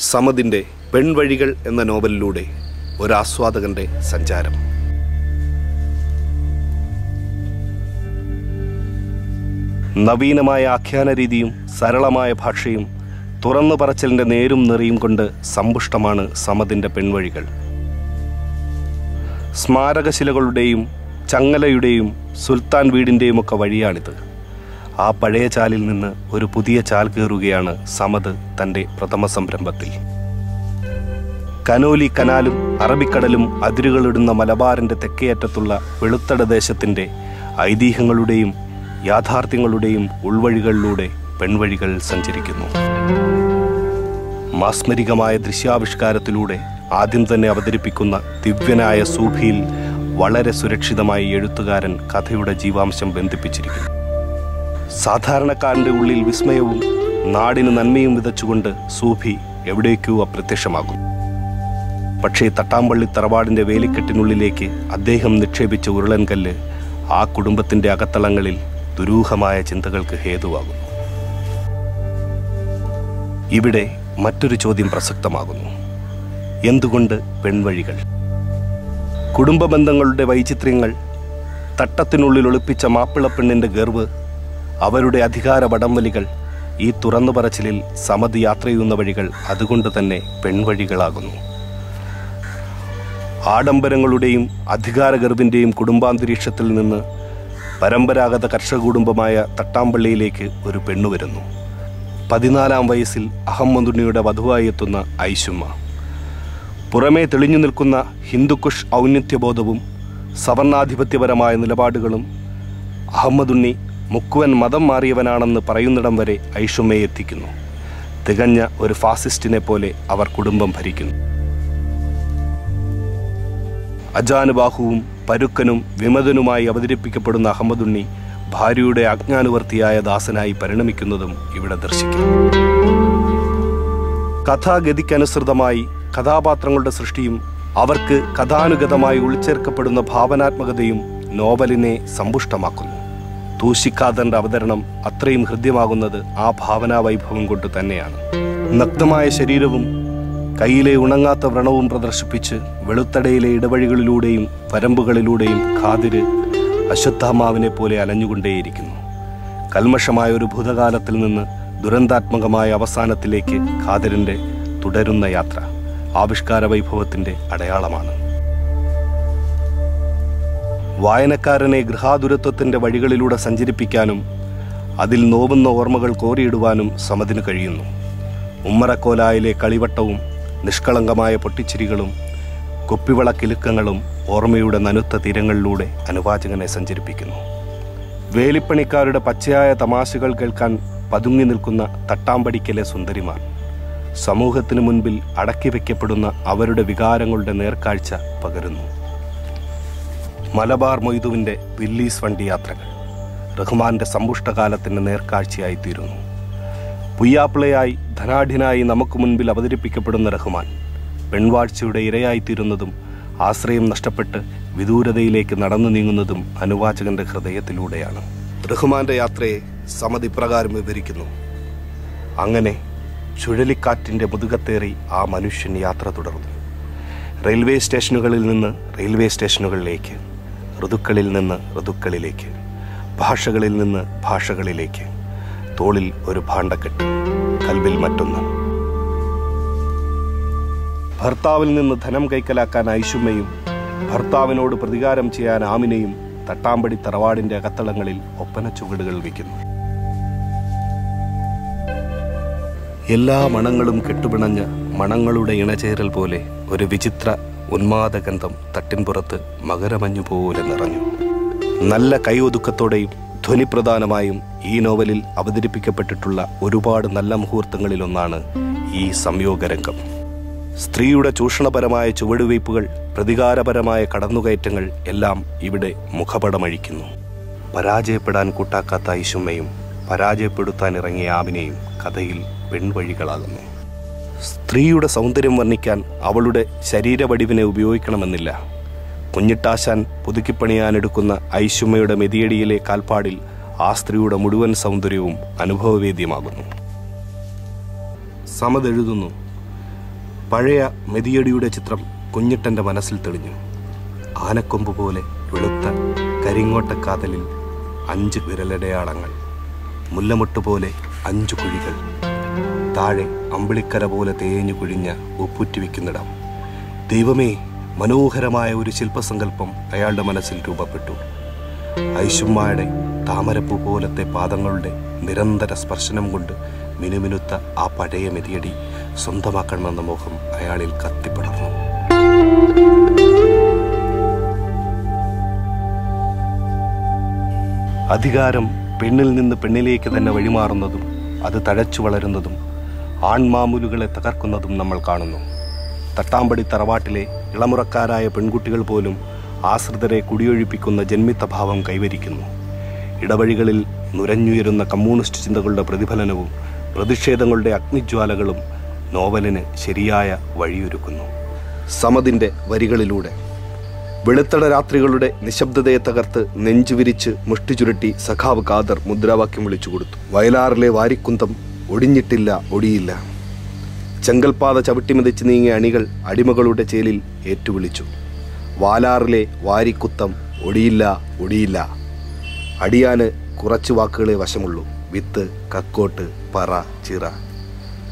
സമതിന്റെ പെൺവഴികൾ എന്ന നോവലിലൂടെ ഒരാസ്വാദകന്റെ സഞ്ചാരം. നവീനമായ ആഖ്യാന രീതിയും സരളമായ ഭാഷയും തുറന്നു പറച്ചിലിന്റെ നേരും നിറയും കൊണ്ട് സമ്പുഷ്ടമാണ് സമതിന്റെ പെൺവഴികൾ. സ്മാരകശിലകളുടെയും ചങ്ങലയുടെയും സുൽത്താൻ വീടിന്റെയും ഒക്കെ വഴിയാണിത്. ആ പഴയ ചാലിൽ നിന്ന് ഒരു പുതിയ ചാൽ കയറുകയാണ് സമദ് തന്റെ പ്രഥമ സംരംഭത്തിൽ. കനോലി കനാലും അറബിക്കടലും അതിരുകളിടുന്ന മലബാറിന്റെ തെക്കേയറ്റത്തുള്ള വെളുത്തട ദേശത്തിന്റെ ഐതിഹ്യങ്ങളുടെയും യാഥാർത്ഥ്യങ്ങളുടെയും ഉൾവഴികളിലൂടെ പെൺവഴികൾ സഞ്ചരിക്കുന്നു. മാസ്മരികമായ ദൃശ്യാവിഷ്കാരത്തിലൂടെ ആദ്യം തന്നെ അവതരിപ്പിക്കുന്ന ദിവ്യനായ സൂഫിയിൽ വളരെ സുരക്ഷിതമായി എഴുത്തുകാരൻ കഥയുടെ ജീവാംശം ബന്ധിപ്പിച്ചിരിക്കുന്നു. സാധാരണക്കാരന്റെ ഉള്ളിൽ വിസ്മയവും നാടിന് നന്മയും വിതച്ചുകൊണ്ട് സൂഫി എവിടേക്കോ അപ്രത്യക്ഷമാകും. പക്ഷേ തട്ടാമ്പള്ളി തറവാടിന്റെ വേലിക്കെട്ടിനുള്ളിലേക്ക് അദ്ദേഹം നിക്ഷേപിച്ച ഉരുളൻകല്ല് ആ കുടുംബത്തിന്റെ അകത്തളങ്ങളിൽ ദുരൂഹമായ ചിന്തകൾക്ക് ഹേതുവാകുന്നു. ഇവിടെ മറ്റൊരു ചോദ്യം പ്രസക്തമാകുന്നു. എന്തുകൊണ്ട് പെൺവഴികൾ? കുടുംബ ബന്ധങ്ങളുടെ വൈചിത്ര്യങ്ങൾ തട്ടത്തിനുള്ളിൽ ഒളിപ്പിച്ച മാപ്പിളപ്പെണ്ണിന്റെ ഗർവ് അവരുടെ അധികാര വടംവലികൾ ഈ തുറന്നു പറച്ചിലിൽ സമതി യാത്ര ചെയ്യുന്ന വഴികൾ അതുകൊണ്ട് തന്നെ പെൺവഴികളാകുന്നു. ആഡംബരങ്ങളുടെയും അധികാരഗർവിന്റെയും കുടുംബാന്തരീക്ഷത്തിൽ നിന്ന് പരമ്പരാഗത കർഷക കുടുംബമായ തട്ടാമ്പള്ളിയിലേക്ക് ഒരു പെണ്ണു വരുന്നു. പതിനാലാം വയസ്സിൽ അഹമ്മദുണ്ണിയുടെ വധുവായി എത്തുന്ന ഐശുമ്മ. പുറമേ തെളിഞ്ഞു നിൽക്കുന്ന ഹിന്ദുക്കുഷ് ഔന്നത്യബോധവും സവർണാധിപത്യപരമായ നിലപാടുകളും അഹമ്മദുണ്ണി മുക്കുവൻ മതം മാറിയവനാണെന്ന് പറയുന്നിടം വരെ ഐഷുമേ എത്തിക്കുന്നു. തികഞ്ഞ ഒരു ഫാസിസ്റ്റിനെ പോലെ അവർ കുടുംബം ഭരിക്കുന്നു. അജാനുബാഹുവും പരുക്കനും വിമതനുമായി അവതരിപ്പിക്കപ്പെടുന്ന അഹമ്മദുണ്ണി ഭാര്യയുടെ അജ്ഞാനുവർത്തിയായ ദാസനായി പരിണമിക്കുന്നതും ഇവിടെ ദർശിക്കാം കഥാഗതിക്കനുസൃതമായി കഥാപാത്രങ്ങളുടെ സൃഷ്ടിയും അവർക്ക് കഥാനുഗതമായി ഉൾച്ചേർക്കപ്പെടുന്ന ഭാവനാത്മകതയും നോവലിനെ സമ്പുഷ്ടമാക്കുന്നു. തൂശിക്കാതന്റെ അവതരണം അത്രയും ഹൃദ്യമാകുന്നത് ആ ഭാവനാ വൈഭവം കൊണ്ട് തന്നെയാണ്. നഗ്നമായ ശരീരവും കയ്യിലെ ഉണങ്ങാത്ത വ്രണവും പ്രദർശിപ്പിച്ച് വെളുത്തടയിലെ ഇടവഴികളിലൂടെയും വരമ്പുകളിലൂടെയും ഖാദിര് അശ്വത്ഥാമാവിനെ പോലെ അലഞ്ഞുകൊണ്ടേയിരിക്കുന്നു. കൽമഷമായ ഒരു ഭൂതകാലത്തിൽ നിന്ന് ദുരന്താത്മകമായ അവസാനത്തിലേക്ക് ഖാദിറിന്റെ തുടരുന്ന യാത്ര ആവിഷ്കാര വൈഭവത്തിന്റെ അടയാളമാണ്. വായനക്കാരനെ ഗൃഹാതുരത്വത്തിന്റെ വഴികളിലൂടെ സഞ്ചരിപ്പിക്കാനും അതിൽ നോവുന്ന ഓർമ്മകൾ കോരിയിടുവാനും സമതിന് കഴിയുന്നു. ഉമ്മറക്കോലായിലെ കളിവട്ടവും നിഷ്കളങ്കമായ പൊട്ടിച്ചിരികളും കുപ്പിവളക്കിലുക്കങ്ങളും ഓർമ്മയുടെ നനുത്ത തീരങ്ങളിലൂടെ അനുവാചകനെ സഞ്ചരിപ്പിക്കുന്നു. വേലിപ്പണിക്കാരുടെ പച്ചയായ തമാശകൾ കേൾക്കാൻ പതുങ്ങി നിൽക്കുന്ന തട്ടാമ്പടിക്കലെ സുന്ദരിമാർ സമൂഹത്തിനു മുൻപിൽ അടക്കി വയ്ക്കപ്പെടുന്ന അവരുടെ വികാരങ്ങളുടെ നേർക്കാഴ്ച പകരുന്നു. മലബാർ മൊയ്തുവിന്റെ വില്ലീസ് വണ്ടി യാത്രകൾ റഹ്മാന്റെ സമ്പുഷ്ടകാലത്തിന്റെ നേർക്കാഴ്ചയായി തീരുന്നു പുയ്യാപ്പിളയായി ധനാഢ്യനായി നമുക്ക് മുൻപിൽ അവതരിപ്പിക്കപ്പെടുന്ന റഹ്മാൻ പെൺവാഴ്ചയുടെ ഇരയായിത്തീരുന്നതും ആശ്രയം നഷ്ടപ്പെട്ട് വിദൂരതയിലേക്ക് നടന്നു നീങ്ങുന്നതും അനുവാചകന്റെ ഹൃദയത്തിലൂടെയാണ്. റഹ്മാന്റെ യാത്രയെ സമതി പ്രകാരം വിവരിക്കുന്നു. അങ്ങനെ ചുഴലിക്കാറ്റിന്റെ മുതുകത്തേറി ആ മനുഷ്യൻ യാത്ര തുടർന്നു. റെയിൽവേ സ്റ്റേഷനുകളിൽ നിന്ന് റെയിൽവേ സ്റ്റേഷനുകളിലേക്ക് ഋതുക്കളിൽ നിന്ന് ഋതുക്കളിലേക്ക് ഭാഷകളിൽ നിന്ന് ഭാഷകളിലേക്ക്. തോളിൽ ഒരു ഭാണ്ഡക്കെട്ട് കൽവിൽ മറ്റൊന്ന്. ഭർത്താവിൽ നിന്ന് ധനം കൈക്കലാക്കാൻ ഐഷുമ്മയും ഭർത്താവിനോട് പ്രതികാരം ചെയ്യാൻ ആമിനയും തട്ടാമ്പടി തറവാടിന്റെ അകത്തളങ്ങളിൽ ഒപ്പന ചുവടുകൾ വയ്ക്കുന്നു. എല്ലാ മണങ്ങളും കെട്ടുപിണഞ്ഞ് മണങ്ങളുടെ ഇണചേരൽ പോലെ ഒരു വിചിത്ര ഉന്മാദഗന്ധം തട്ടിൻപുറത്ത് മകരമഞ്ഞു പോലെ നിറഞ്ഞു നല്ല കൈയൊതുക്കത്തോടെയും ധ്വനിപ്രധാനമായും ഈ നോവലിൽ അവതരിപ്പിക്കപ്പെട്ടിട്ടുള്ള ഒരുപാട് നല്ല മുഹൂർത്തങ്ങളിലൊന്നാണ് ഈ സംയോഗരംഗം. സ്ത്രീയുടെ ചൂഷണപരമായ ചുവടുവയ്പ്പുകൾ പ്രതികാരപരമായ കടന്നുകയറ്റങ്ങൾ എല്ലാം ഇവിടെ മുഖപടമഴിക്കുന്നു. പരാജയപ്പെടാൻ കൂട്ടാക്കാത്ത ഐശുമ്മയും പരാജയപ്പെടുത്താൻ ഇറങ്ങിയ ആവിനെയും കഥയിൽ പെൺവഴികളാകുന്നു. സ്ത്രീയുടെ സൗന്ദര്യം വർണിക്കാൻ അവളുടെ ശരീരവടിവിനെ ഉപയോഗിക്കണമെന്നില്ല. കുഞ്ഞിട്ടാശാൻ പുതുക്കിപ്പണിയാനെടുക്കുന്ന ഐശ്വമയുടെ മെതിയടിയിലെ കാൽപ്പാടിൽ ആ സ്ത്രീയുടെ മുഴുവൻ സൗന്ദര്യവും അനുഭവവേദ്യമാകുന്നു. സമതെഴുതുന്നു. പഴയ മെതിയടിയുടെ ചിത്രം കുഞ്ഞിട്ടന്റെ മനസ്സിൽ തെളിഞ്ഞു. ആനക്കൊമ്പ് പോലെ വെളുത്ത കരിങ്ങോട്ടക്കാതലിൽ അഞ്ച് വിരലടയാളങ്ങൾ മുല്ലമുട്ട് പോലെ അഞ്ചു കുഴികൾ. താഴെ അമ്പിളിക്കര പോലെ തേഞ്ഞു കുഴിഞ്ഞ ഉപ്പുറ്റി വയ്ക്കുന്നിടം ദൈവമേ മനോഹരമായ ഒരു ശില്പസങ്കല്പം അയാളുടെ മനസ്സിൽ രൂപപ്പെട്ടു. ഐശുമ്മയുടെ താമരപ്പൂ പോലത്തെ പാദങ്ങളുടെ നിരന്തര സ്പർശനം കൊണ്ട് മിനുമിനുത്ത ആ പഴയ മെതിയടി സ്വന്തമാക്കണമെന്ന മോഹം അയാളിൽ കത്തിപ്പടർന്നു. അധികാരം പെണ്ണിൽ നിന്ന് പെണ്ണിലേക്ക് തന്നെ വഴിമാറുന്നതും അത് തഴച്ചു വളരുന്നതും ആൺമാമൂലുകളെ തകർക്കുന്നതും നമ്മൾ കാണുന്നു. തട്ടാമ്പടി തറവാട്ടിലെ ഇളമുറക്കാരായ പെൺകുട്ടികൾ പോലും ആശ്രിതരെ കുടിയൊഴിപ്പിക്കുന്ന ജന്മിത്തഭാവം കൈവരിക്കുന്നു. ഇടവഴികളിൽ നുരഞ്ഞുയരുന്ന കമ്മ്യൂണിസ്റ്റ് ചിന്തകളുടെ പ്രതിഫലനവും പ്രതിഷേധങ്ങളുടെ അഗ്നിജ്വാലകളും നോവലിന് ശരിയായ വഴിയൊരുക്കുന്നു. സമതിന്റെ വരികളിലൂടെ. വെളുത്തട രാത്രികളുടെ നിശബ്ദതയെ തകർത്ത് നെഞ്ചുവിരിച്ച് മുഷ്ടി ചുരുട്ടി സഖാവ് ഖാദർ മുദ്രാവാക്യം വിളിച്ചു കൊടുത്തു വയലാറിലെ വാരിക്കുന്തം ഒടിഞ്ഞിട്ടില്ല ഒടിയില്ല. ചെങ്കൽപാത ചവിട്ടിമെതിച്ച് നീങ്ങിയ അണികൾ അടിമകളുടെ ചേലിൽ ഏറ്റുവിളിച്ചു. വാലാറിലെ വാരിക്കുത്തം ഒടിയില്ല ഒടിയില്ല. അടിയാന് കുറച്ച് വാക്കുകളെ വശമുള്ളൂ. വിത്ത് കക്കോട്ട് പറ ചിറ.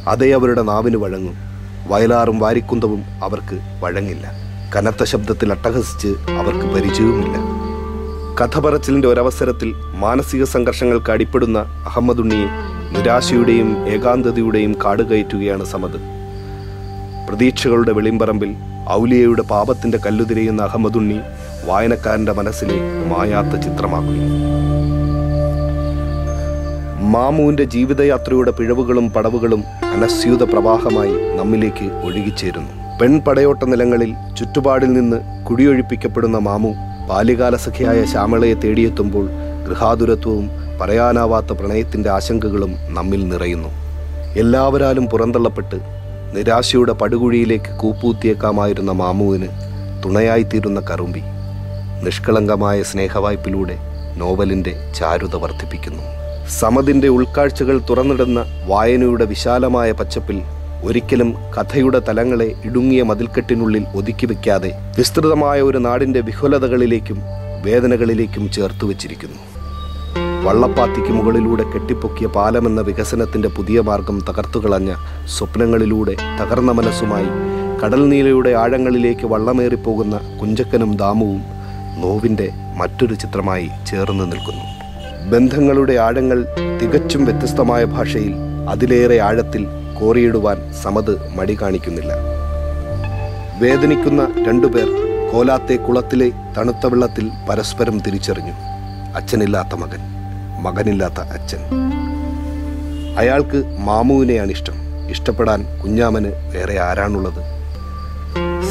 അതേ അവരുടെ നാവിന് വഴങ്ങും. വയലാറും വാരിക്കുന്തവും അവർക്ക് വഴങ്ങില്ല. കനത്ത ശബ്ദത്തിൽ അട്ടഹസിച്ച് അവർക്ക് പരിചയവുമില്ല. കഥ പറച്ചിലിന്റെ ഒരവസരത്തിൽ മാനസിക സംഘർഷങ്ങൾക്ക് അടിപ്പെടുന്ന അഹമ്മദുണ്ണിയെ നിരാശയുടെയും ഏകാന്തതയുടെയും കാട് കയറ്റുകയാണ് സമത്. പ്രതീക്ഷകളുടെ വെളിമ്പറമ്പിൽ ഔലിയയുടെ പാപത്തിന്റെ കല്ലുതിരയുന്ന അഹമ്മദുണ്ണി വായനക്കാരന്റെ മനസ്സിലെ മായാത്ത ചിത്രമാക്കുന്നു മാമുവിന്റെ ജീവിതയാത്രയുടെ പിഴവുകളും പടവുകളും അനസ്യൂത പ്രവാഹമായി നമ്മിലേക്ക് ഒഴുകിച്ചേരുന്നു. പെൺപടയോട്ട നിലങ്ങളിൽ ചുറ്റുപാടിൽ നിന്ന് കുടിയൊഴിപ്പിക്കപ്പെടുന്ന മാമു ബാല്യകാലസഖിയായ ശ്യാമളയെ തേടിയെത്തുമ്പോൾ ഗൃഹാതുരത്വവും പറയാനാവാത്ത പ്രണയത്തിന്റെ ആശങ്കകളും നമ്മിൽ നിറയുന്നു. എല്ലാവരാലും പുറന്തള്ളപ്പെട്ട് നിരാശയുടെ പടുകുഴിയിലേക്ക് കൂപ്പൂത്തിയേക്കാമായിരുന്ന മാമുവിന് തുണയായിത്തീരുന്ന കറുമ്പി നിഷ്കളങ്കമായ സ്നേഹവായ്പിലൂടെ നോവലിന്റെ ചാരുത വർദ്ധിപ്പിക്കുന്നു. സമതിന്റെ ഉൾക്കാഴ്ചകൾ തുറന്നിടുന്ന വായനയുടെ വിശാലമായ പച്ചപ്പിൽ ഒരിക്കലും കഥയുടെ തലങ്ങളെ ഇടുങ്ങിയ മതിൽക്കെട്ടിനുള്ളിൽ ഒതുക്കി വയ്ക്കാതെ വിസ്തൃതമായ ഒരു നാടിന്റെ വിഹുലതകളിലേക്കും വേദനകളിലേക്കും ചേർത്തു വച്ചിരിക്കുന്നു. വള്ളപ്പാത്തിക്ക് മുകളിലൂടെ കെട്ടിപ്പൊക്കിയ പാലമെന്ന വികസനത്തിന്റെ പുതിയ മാർഗം തകർത്തുകളഞ്ഞ സ്വപ്നങ്ങളിലൂടെ തകർന്ന മനസ്സുമായി കടൽ നീലയുടെ ആഴങ്ങളിലേക്ക് വള്ളമേറിപ്പോകുന്ന കുഞ്ചക്കനും ദാമുവും നോവിന്റെ മറ്റൊരു ചിത്രമായി ചേർന്ന് നിൽക്കുന്നു. ബന്ധങ്ങളുടെ ആഴങ്ങൾ തികച്ചും വ്യത്യസ്തമായ ഭാഷയിൽ അതിലേറെ ആഴത്തിൽ കോറിയിടുവാൻ സമത് മടി കാണിക്കുന്നില്ല. വേദനിക്കുന്ന രണ്ടുപേർ കോലാത്തെ കുളത്തിലെ തണുത്ത വെള്ളത്തിൽ പരസ്പരം തിരിച്ചറിഞ്ഞു. അച്ഛനില്ലാത്ത മകൻ. മകനില്ലാത്ത അച്ഛൻ. അയാൾക്ക് മാമുവിനെയാണ് ഇഷ്ടം ഇഷ്ടപ്പെടാൻ കുഞ്ഞാമന് വേറെ ആരാണുള്ളത്?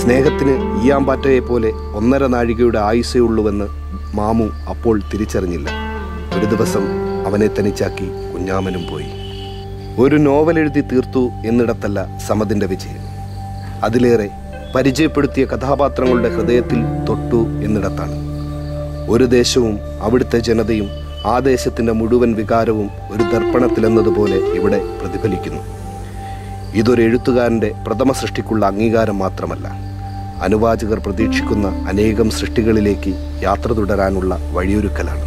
സ്നേഹത്തിന് ഈയാമ്പാറ്റയെ പോലെ ഒന്നര നാഴികയുടെ ആയുസേ ഉള്ളുവെന്ന് മാമു അപ്പോൾ തിരിച്ചറിഞ്ഞില്ല. ഒരു ദിവസം അവനെ തനിച്ചാക്കി കുഞ്ഞാമനും പോയി. ഒരു നോവൽ എഴുതി തീർത്തു എന്നിടത്തല്ല സമതിന്റെ വിജയം. അതിലേറെ പരിചയപ്പെടുത്തിയ കഥാപാത്രങ്ങളുടെ ഹൃദയത്തിൽ തൊട്ടു എന്നിടത്താണ്. ഒരു ദേശവും അവിടുത്തെ ജനതയും ആ ദേശത്തിന്റെ മുഴുവൻ വികാരവും ഒരു ദർപ്പണത്തിലെന്നതുപോലെ ഇവിടെ പ്രതിഫലിക്കുന്നു. ഇതൊരു എഴുത്തുകാരന്റെ പ്രഥമ സൃഷ്ടിക്കുള്ള അംഗീകാരം മാത്രമല്ല അനുവാചകർ പ്രതീക്ഷിക്കുന്ന അനേകം സൃഷ്ടികളിലേക്ക് യാത്ര തുടരാനുള്ള വഴിയൊരുക്കലാണ്.